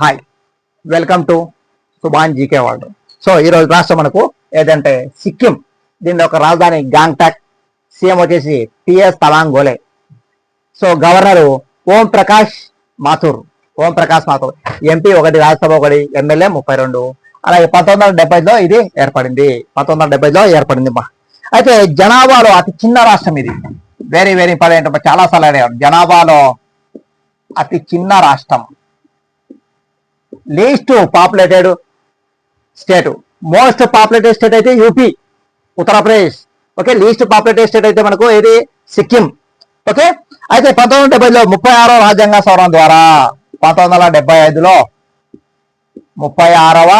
Hi welcome to Subhan GK world so ఈరోజు రాష్ట్రం మనకు ఏదంటే సిక్కిం దీని ఒక రాజధాని గాంగ్టాక్ సీఎం వచ్చేసి P S Tamang Golay so governor Om Prakash Mathur Om Prakash Mathur MP ఒకటి రాజ్యసభ ఒకటి ఎమ్మెల్యే ముప్పై రెండు. అలాగే పంతొమ్మిది వందల డెబ్బైలో ఇది ఏర్పడింది. పంతొమ్మిది వందల డెబ్బైలో ఏర్పడింది మా. అయితే జనాభాలో అతి చిన్న రాష్ట్రం ఇది. వెరీ వెరీ ఇంపార్టెంట్ చాలా సార్లు అడిగారు. జనాభాలో అతి చిన్న రాష్ట్రం. Least populated state most populated state అయితే UP Uttar Pradesh okay least populated state అయితే మనకు ఇది సిక్కిం ఓకే అయితే పంతొమ్మిది వందల డెబ్బైలో ముప్పై ఆరో రాజ్యాంగ సవరణ ద్వారా పంతొమ్మిది వందల డెబ్బై ఐదులో ముప్పై ఆరవ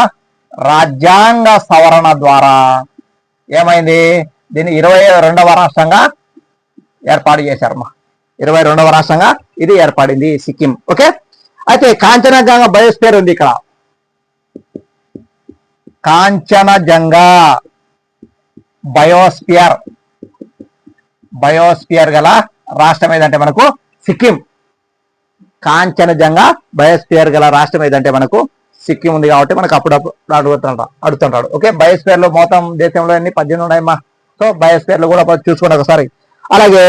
రాజ్యాంగ సవరణ ద్వారా ఏమైంది? దీన్ని ఇరవై రెండవ రాష్ట్రంగా ఏర్పాటు చేశారు ఇరవై రెండవ రాష్ట్రంగా ఇది ఏర్పడింది సిక్కిం ఓకే అయితే కాంచనజంగా బయోస్పియర్ ఉంది ఇక్కడ. కాంచనజంగా బయోస్పియర్. బయోస్పియర్ గల రాష్ట్రం ఏదంటే మనకు సిక్కిం. కాంచనజంగా బయోస్పియర్ గల రాష్ట్రం ఏదంటే మనకు సిక్కిం ఉంది కాబట్టి మనకు అప్పుడప్పుడు అడుగుతుంటాడు అడుగుతుంటాడు. ఓకే బయోస్పియర్లో మొత్తం దేశంలో అన్ని పద్దెనిమిది ఉన్నాయమ్మా. సో బయోస్పియర్లో కూడా చూసుకోండి ఒకసారి. అలాగే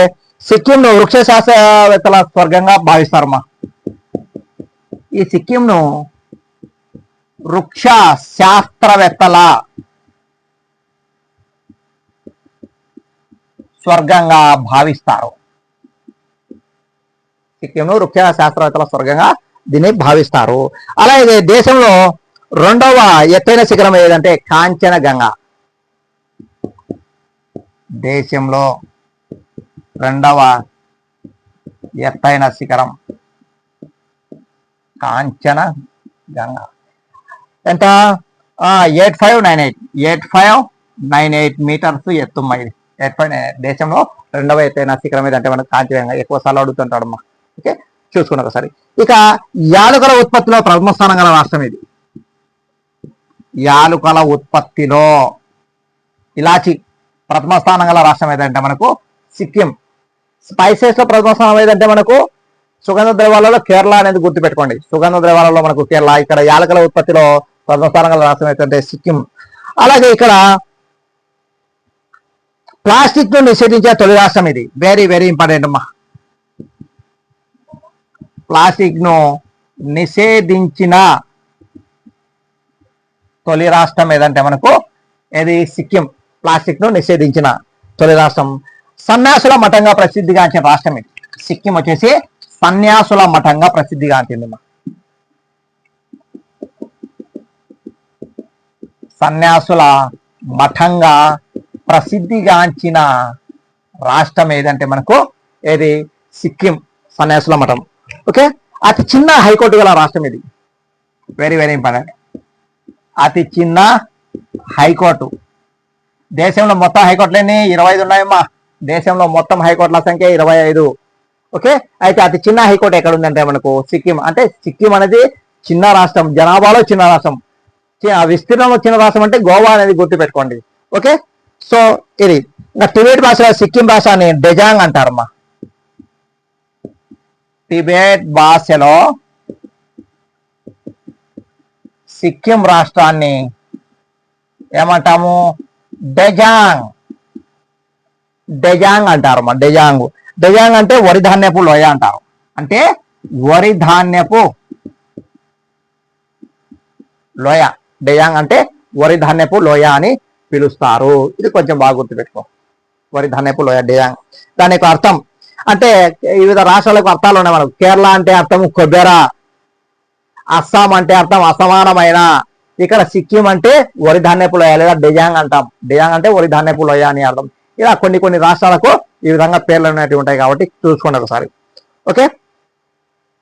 సిక్కింను వృక్ష శాస్త్రవేత్తల స్వర్గంగా భావిస్తారమ్మా. ఈ సిక్కింను వృక్ష శాస్త్రవేత్తల స్వర్గంగా భావిస్తారు. సిక్కింను వృక్ష శాస్త్రవేత్తల స్వర్గంగా దీన్ని భావిస్తారు. అలాగే దేశంలో రెండవ ఎత్తైన శిఖరం ఏదంటే కాంచనగంగ. దేశంలో రెండవ ఎత్తైన శిఖరం కాంచన గంగ. ఎంత? Eight five nine eight eight five nine eight metres ఎత్తుమ్మ ఇది. ఎయిట్ ఫైవ్ నైన్ ఎయిట్ దేశంలో రెండవ ఎత్తైన శిఖరం ఏదంటే మనకు కాంచనగంగ ఎక్కువ సార్లు అడుగుతుంటాడమ్మా. ఓకే? చూసుకున్న ఒకసారి. ఇక యాలుకల ఉత్పత్తిలో ప్రథమ స్థానం గల రాష్ట్రం ఇది యాలుకల ఉత్పత్తిలో ఇలాచి ప్రథమ స్థానం గల రాష్ట్రం ఏదంటే మనకు సిక్కిం. స్పైసెస్లో ప్రథమ స్థానం ఏదంటే మనకు సుగంధ ద్రవ్యాలలో కేరళ అనేది గుర్తుపెట్టుకోండి. సుగంధ ద్రవ్యాలలో మనకు కేరళ ఇక్కడ యాలకల ఉత్పత్తిలో ప్రథమ రాష్ట్రం అయితే సిక్కిం. అలాగే ఇక్కడ ప్లాస్టిక్ను నిషేధించే తొలి రాష్ట్రం ఇది. వెరీ వెరీ ఇంపార్టెంట్ అమ్మా. ప్లాస్టిక్ను నిషేధించిన తొలి రాష్ట్రం ఏదంటే మనకు ఇది సిక్కిం. ప్లాస్టిక్ను నిషేధించిన తొలి రాష్ట్రం. సన్యాసుల మఠంగా ప్రసిద్ధిగాంచిన రాష్ట్రం ఇది. సిక్కిం వచ్చేసి సన్యాసుల మఠంగా ప్రసిద్ధిగాంచిందమ్మా సన్యాసుల మఠంగా ప్రసిద్ధిగాంచిన రాష్ట్రం ఏదంటే మనకు ఏది? సిక్కిం సన్యాసుల మఠం. ఓకే? అతి చిన్న హైకోర్టు గల రాష్ట్రం ఇది. వెరీ వెరీ ఇంపార్టెంట్ అతి చిన్న హైకోర్టు. దేశంలో మొత్తం హైకోర్టులన్నీ ఇరవై ఐదు ఉన్నాయమ్మా. దేశంలో మొత్తం హైకోర్టుల సంఖ్య ఇరవై ఐదు. ఓకే? అయితే అతి చిన్న హైకోర్టు ఎక్కడ ఉందంటే మనకు సిక్కిం. అంటే సిక్కిం అనేది చిన్న రాష్ట్రం జనాభాలో చిన్న రాష్ట్రం. విస్తీర్ణంలో చిన్న రాష్ట్రం అంటే గోవా అనేది గుర్తుపెట్టుకోండి. ఓకే? సో ఇది ఇంకా టిబెట్ భాషలో సిక్కిం భాషని డెజాంగ్ అంటారమ్మా. టిబెట్ భాషలో సిక్కిం రాష్ట్రాన్ని ఏమంటాము? డెజాంగ్ డెజాంగ్ అంటారు డెజాంగ్ డజాంగ్ అంటే వరి ధాన్యపు లోయ అంటారు. అంటే వరి ధాన్యపు లోయ. డజాంగ్ అంటే వరి ధాన్యపు లోయ అని పిలుస్తారు. ఇది కొంచెం బాగా గుర్తుపెట్టుకో. వరి ధాన్యపు లోయ డజాంగ్ దాని యొక్క అర్థం అంటే వివిధ రాష్ట్రాలకు అర్థాలు ఉన్నాయి మనకు. కేరళ అంటే అర్థం కొబ్బెర. అస్సాం అంటే అర్థం అసమానమైన. ఇక్కడ సిక్కిం అంటే వరి ధాన్యపు లోయ లేదా డెజాంగ్ అంటాం. డెజాంగ్ అంటే వరి ధాన్యపు లోయ అని అర్థం. ఇలా కొన్ని కొన్ని రాష్ట్రాలకు ఈ విధంగా పేర్లు అనేవి ఉంటాయి కాబట్టి చూసుకోండి ఒకసారి. ఓకే?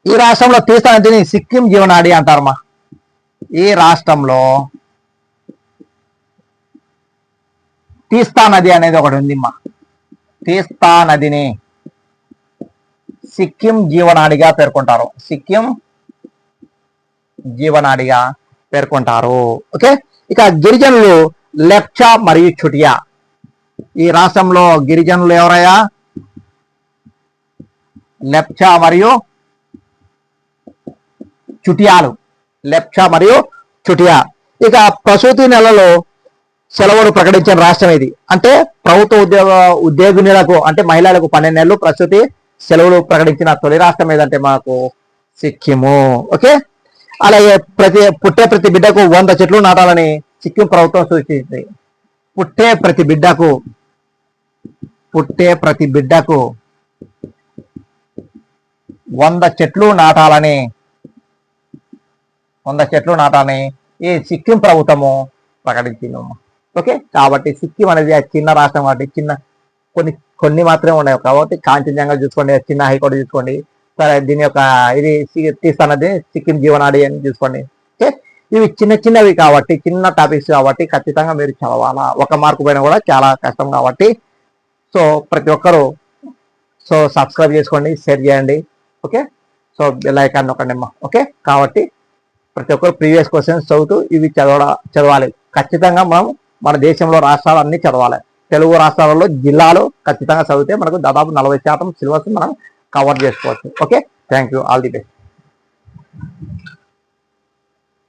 ఈ రాష్ట్రంలో తీస్తా నదిని సిక్కిం జీవనాడి అంటారమ్మా. ఈ రాష్ట్రంలో తీస్తా నది అనేది ఒకటి ఉందిమ్మా. తీస్తా నదిని సిక్కిం జీవనాడిగా పేర్కొంటారు. సిక్కిం జీవనాడిగా పేర్కొంటారు. ఓకే? ఇక గిరిజనులు లెప్చ మరియు చుటియా. ఈ రాష్ట్రంలో గిరిజనులు ఎవరయ్యా? లెప్చ మరియు చుటియాలు. లెప్చా మరియు చుటియా. ఇక ప్రసూతి నెలలో సెలవులు ప్రకటించిన రాష్ట్రం ఇది. అంటే ప్రభుత్వ ఉద్యోగ ఉద్యోగినులకు అంటే మహిళలకు పన్నెండు నెలలు ప్రసూతి సెలవులు ప్రకటించిన తొలి రాష్ట్రం ఏదంటే మాకు సిక్కిము. ఓకే? అలాగే ప్రతి పుట్టే ప్రతి బిడ్డకు వంద చెట్లు నాటాలని సిక్కిం ప్రభుత్వం సూచించింది. పుట్టే ప్రతి బిడ్డకు పుట్టే ప్రతి బిడ్డకు వంద చెట్లు నాటాలని వంద చెట్లు నాటాలని ఈ సిక్కిం ప్రభుత్వము ప్రకటించింది. ఓకే? కాబట్టి సిక్కిం అనేది ఆ చిన్న రాష్ట్రం కాబట్టి చిన్న కొన్ని కొన్ని మాత్రమే ఉన్నాయి. కాబట్టి కాంచనజంగా చూసుకోండి చిన్న హైకోర్టు చూసుకోండి. సరే దీని యొక్క ఇది సి- తీస్తానది సిక్కిం జీవనాడి అని చూసుకోండి. ఓకే? ఇవి చిన్న చిన్నవి కాబట్టి చిన్న టాపిక్స్ కాబట్టి ఖచ్చితంగా మీరు చదవాలా. ఒక మార్కు పైన కూడా చాలా కష్టం కాబట్టి. సో ప్రతి ఒక్కరూ సో సబ్స్క్రైబ్ చేసుకోండి షేర్ చేయండి. ఓకే సో బెల్ ఐకాన్ నొక్కండి ఓకే కాబట్టి ప్రతి ఒక్కరు ప్రీవియస్ క్వశ్చన్స్ చదువుతూ ఇవి చదవడ చదవాలి. ఖచ్చితంగా మనం మన దేశంలో రాష్ట్రాలన్నీ చదవాలి. తెలుగు రాష్ట్రాలలో జిల్లాలు ఖచ్చితంగా చదివితే మనకు దాదాపు నలభై శాతం సిలబస్ మనం కవర్ చేసుకోవచ్చు. Okay thank you all the best